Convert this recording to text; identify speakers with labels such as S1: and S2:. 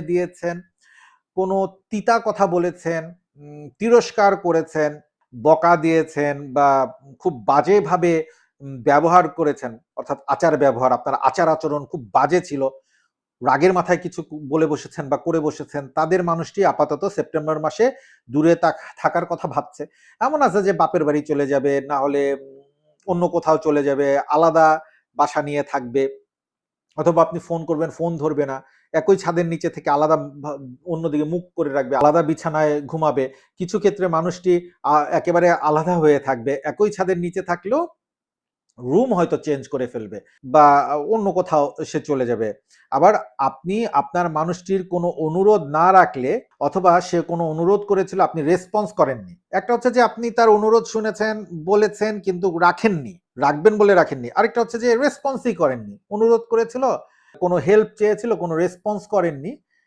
S1: দিয়েছেন, কোনো তিতা কথা বলেছেন তিরস্কার করেছেন, বকা দিয়েছেন বা খুব বাজেভাবে ব্যবহার করেছেন, অর্থাৎ আচার ব্যবহার, আপনার আচার আচরণ খুব বাজে ছিল, রাগের মাথায় কিছু বলে বসেছেন বা করে বসেছেন, তাদের মানুষটি আপাতত সেপ্টেম্বর মাসে দূরে থাকার কথা ভাবছে। এমন আছে যে বাপের বাড়ি চলে যাবে, না হলে অন্য কোথাও চলে যাবে, আলাদা বাসা নিয়ে থাকবে। অথবা আপনি ফোন করবেন, ফোন ধরবে না। একই ছাদের নিচে থেকে আলাদা অন্যদিকে মুখ করে রাখবে, আলাদা বিছানায় ঘুমাবে। কিছু ক্ষেত্রে মানুষটি একেবারে আলাদা হয়ে থাকবে। একই ছাদের নিচে থাকলেও রুম হয়তো চেঞ্জ করে ফেলবে বা অন্য কোথাও সে চলে যাবে। আবার আপনি আপনার মানুষটির কোনো অনুরোধ না রাখলে অথবা সে কোনো অনুরোধ করেছিল আপনি রেসপন্স করেননি। একটা হচ্ছে যে আপনি তার অনুরোধ শুনেছেন, বলেছেন কিন্তু রাখেননি, রাখবেন বলে রাখেননি। আরেকটা হচ্ছে যে রেসপন্সই করেননি। অনুরোধ করেছিল, কোনো হেল্প চেয়েছিল, কোনো রেসপন্স করেননি।